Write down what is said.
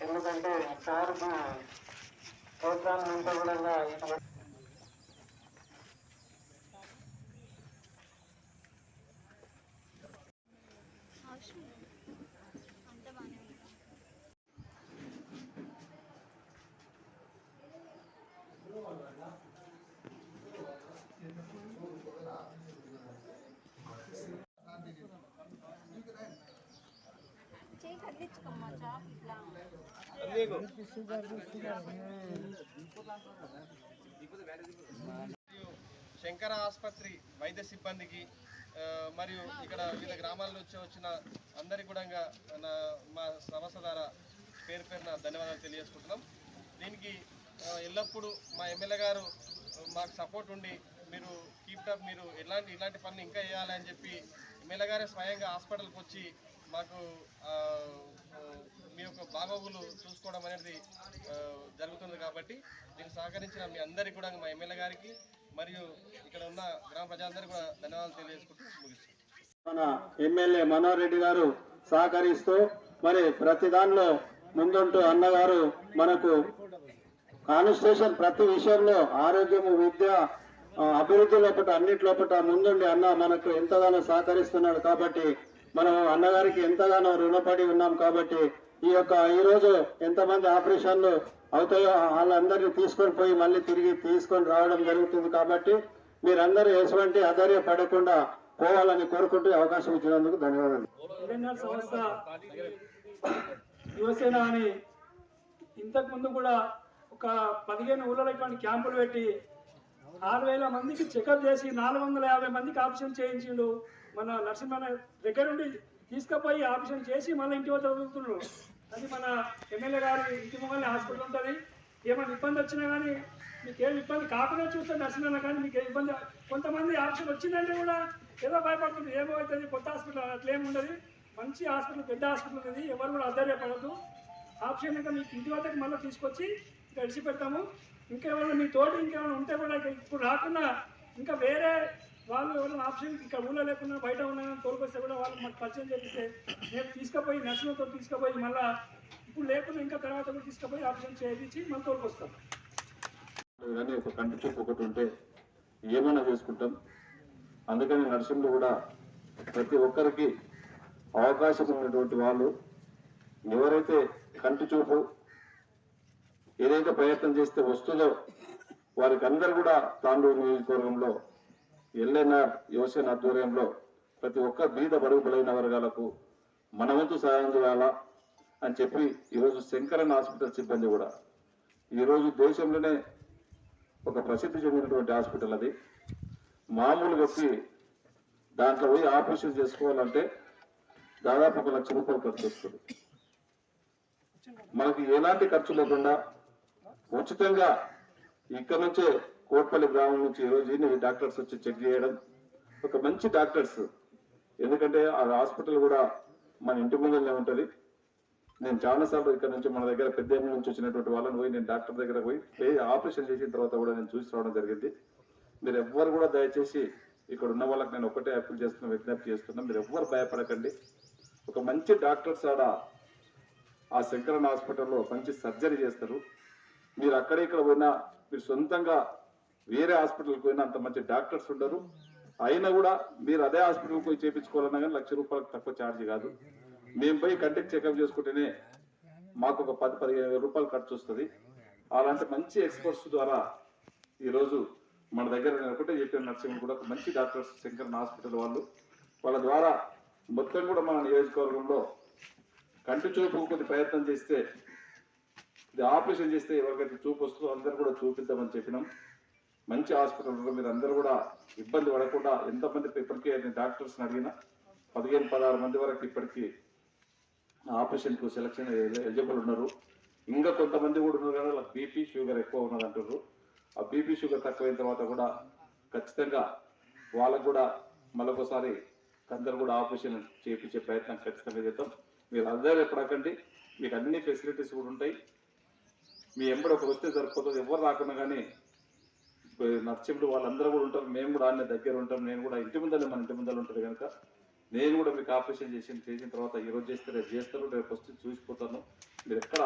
ఎందుకంటే సార్కు ప్రోత్సాహం ఉంటే కదిలించుకోమ్మా చాప్ ఇట్లా. శంకర ఆసుపత్రి వైద్య సిబ్బందికి మరియు ఇక్కడ వివిధ గ్రామాల నుంచి వచ్చిన అందరి కూడా నా మా సమస్య ద్వారా పేరు పేరున ధన్యవాదాలు తెలియజేసుకుంటున్నాం. దీనికి ఎల్లప్పుడూ మా ఎమ్మెల్యే గారు మాకు సపోర్ట్ ఉండి మీరు కీప్ అప్ మీరు ఎలాంటి ఇలాంటి పనులు ఇంకా చేయాలని చెప్పి ఎమ్మెల్యే గారే స్వయంగా హాస్పిటల్కి వచ్చి మాకు మీ యొక్క బాగోగులు చూసుకోవడం అనేది జరుగుతుంది కాబట్టి దీనికి సహకరించిన మీ అందరికీ కూడా మా ఎమ్మెల్యే గారికి మరియు ఇక్కడ ఉన్న గ్రామ ప్రజలందరికీ కూడా ధన్యవాదాలు తెలియజేసుకుంటూ ముగిస్తున్నాను. మన ఎమ్మెల్యే మనోహర్ రెడ్డి గారు సహకరిస్తూ మరి ప్రతి దానిలో ముందుంటూ అన్నగారు మనకు కాన్స్టిట్యూషన్ ప్రతి విషయంలో ఆరోగ్యము విద్య అభివృద్ధి లోపల అన్నిటి లోపల ముందుండి అన్న మనకు ఎంతగానో సహకరిస్తున్నాడు కాబట్టి మనం అన్నగారికి ఎంతగానో రుణపడి ఉన్నాం కాబట్టి ఈ యొక్క ఈ రోజు ఎంతమంది ఆపరేషన్లు అవుతాయో వాళ్ళందరినీ తీసుకొని పోయి మళ్ళీ తిరిగి తీసుకొని రావడం జరుగుతుంది కాబట్టి మీరందరూ ఎటువంటి అధైర్య పడకుండా పోవాలని కోరుకుంటూ అవకాశం ఇచ్చినందుకు ధన్యవాదాలు. సంస్థ యువసేన అని ఇంతకు ముందు కూడా ఒక పదిహేను ఊళ్ళలో ఇటువంటి క్యాంపులు పెట్టి ఆరు వేల మందికి చెకప్ చేసి నాలుగు వందల యాభై మందికి ఆప్షన్ చేయించిండు. మన నరసింహన్న దగ్గర నుండి తీసుకుపోయి ఆపరేషన్ చేసి మళ్ళీ ఇంటి వద్ద వదులుతున్నాడు. అది మన ఎమ్మెల్యే గారి ఇంటి ముంగల్ని హాస్పిటల్ ఉంటుంది. ఏమైనా ఇబ్బంది వచ్చినా కానీ మీకు ఏమి ఇబ్బంది కాకుండా చూస్తే నరసింహన్న కానీ మీకు ఏ ఇబ్బంది కొంతమంది ఆపరేషన్ వచ్చిందంటే కూడా ఏదో భయపడుతుంది. ఏమవుతుంది కొత్త హాస్పిటల్ అట్లా ఉండదు. మంచి హాస్పిటల్ పెద్ద హాస్పిటల్ ఉంది ఎవరు కూడా అధైర్యపడద్దు ఆప్షన్ ఇంకా మీకు ఇంటి వద్దకు మళ్ళీ తీసుకొచ్చి గడిచి పెడతాము ఇంకా మీ తోటి ఇంకేమైనా ఉంటే కూడా ఇప్పుడు రాకుండా ఇంకా వేరే వాళ్ళు ఎవరైనా ఆప్షన్ ఇక్కడ ఊళ్ళో లేకుండా బయట ఉన్నాయని తోలుకొస్తే కూడా వాళ్ళు మాకు పరిచయం చేపిస్తే నేను తీసుకుపోయి నర్సులతో తీసుకుపోయి మళ్ళీ ఇప్పుడు లేకుండా ఇంకా తర్వాత కూడా తీసుకుపోయి ఆప్షన్ చేయించి మళ్ళీ తోలుకొస్తాం. కానీ ఒక కంటి చూపు ఒకటి ఉంటే ఏమైనా చేసుకుంటాం. అందుకని నర్సింహులు కూడా ప్రతి ఒక్కరికి అవకాశం ఉన్నటువంటి వాళ్ళు ఎవరైతే కంటి చూపు ఏదైతే ప్రయత్నం చేస్తే వస్తుందో వారికి అందరు కూడా తాండూరు నియోజకవర్గంలో ఎల్ఎన్ఆర్ యువసేన ఆధ్వర్యంలో ప్రతి ఒక్క బీద బడుగు బలైన వర్గాలకు మన వంతు సహాయం చేయాలా అని చెప్పి ఈరోజు శంకరన్ హాస్పిటల్ సిబ్బంది కూడా. ఈరోజు దేశంలోనే ఒక ప్రసిద్ధి చెందినటువంటి హాస్పిటల్ అది. మామూలు వ్యక్తి దాంట్లో పోయి ఆపరేషన్ చేసుకోవాలంటే దాదాపు ఒక లక్ష రూపాయలు ఖర్చు వస్తుంది. మనకి ఎలాంటి ఖర్చు లేకుండా ఉచితంగా ఇక్కడ నుంచే కోట్పల్లి గ్రామం నుంచి ఈ రోజు ఇన్ని డాక్టర్స్ వచ్చి చెక్ చేయడం? ఒక మంచి డాక్టర్స్. ఎందుకంటే ఆ హాస్పిటల్ కూడా మన ఇంటి ముందరనే ఉంటుంది. నేను చాలా సార్లు ఇక్కడ నుంచి మన దగ్గర పెద్ద నుంచి వచ్చినటువంటి వాళ్ళని పోయి నేను డాక్టర్ దగ్గర పోయి పోయి ఆపరేషన్ చేసిన తర్వాత కూడా నేను చూసి రావడం జరిగింది. మీరు ఎవ్వరు కూడా దయచేసి ఇక్కడ ఉన్న వాళ్ళకి నేను ఒకటే అప్పీల్ చేస్తున్నా విజ్ఞప్తి చేస్తున్నా మీరు ఎవ్వరు భయపడకండి. ఒక మంచి డాక్టర్స్ ఆడ ఆ శంకరన్ హాస్పిటల్లో మంచి సర్జరీ చేస్తారు. మీరు అక్కడ ఇక్కడ పోయినా మీరు సొంతంగా వేరే హాస్పిటల్కి పోయినా అంత మంచి డాక్టర్స్ ఉండరు. అయినా కూడా మీరు అదే హాస్పిటల్కి పోయి చేయించుకోవాలన్నా కానీ లక్ష రూపాయలకు తక్కువ ఛార్జ్ కాదు. మేము పోయి కంటికి చెకప్ చేసుకుంటేనే మాకు ఒక పది పదిహేను వేల రూపాయలు ఖర్చు వస్తుంది. అలాంటి మంచి ఎక్స్పర్ట్స్ ద్వారా ఈరోజు మన దగ్గర నేను ఒకటే చెప్పిన నర్సింగ్ కూడా ఒక మంచి డాక్టర్స్ శంకరన్ హాస్పిటల్ వాళ్ళు. వాళ్ళ ద్వారా మొత్తం కూడా మన నియోజకవర్గంలో కంటి చూపు కొద్ది ప్రయత్నం చేస్తే ఇది ఆపరేషన్ చేస్తే ఎవరికైతే చూపు వస్తుందో అందరూ కూడా చూపిద్దామని చెప్పినాం. మంచి హాస్పిటల్ మీరు అందరూ కూడా ఇబ్బంది పడకుండా ఎంతమంది ఇప్పటికే నేను డాక్టర్స్ని అడిగినా పదిహేను పదహారు మంది వరకు ఇప్పటికీ ఆపరేషన్కు సెలక్షన్ ఎలిజిబుల్ ఉన్నారు. ఇంకా కొంతమంది కూడా ఉన్నారు కానీ వాళ్ళకి బీపీ షుగర్ ఎక్కువ ఉన్నది అంటున్నారు ఆ బీపీ షుగర్ తక్కువైన తర్వాత కూడా ఖచ్చితంగా వాళ్ళకు కూడా మరొకసారి అందరు కూడా ఆపరేషన్ చేయించే ప్రయత్నం ఖచ్చితంగా చేద్దాం. మీరు అందరూ ఎప్పుడకండి మీకు అన్ని ఫెసిలిటీస్ కూడా ఉంటాయి. మీ ఎంబడి ఒక వస్తే సరిపోతుంది. ఎవరు రాకుండా కానీ నర్సింహుడు వాళ్ళందరూ కూడా ఉంటారు. మేము కూడా ఆయన దగ్గర ఉంటాం. నేను కూడా ఇంటి ముందర మన ఇంటి ముందర ఉంటుంది కనుక నేను కూడా మీకు ఆపరేషన్ చేసి చేసిన తర్వాత ఈ రోజు చేస్తే రేపు చేస్తారు రేపు వస్తే చూసిపోతాను మీరు ఎక్కడ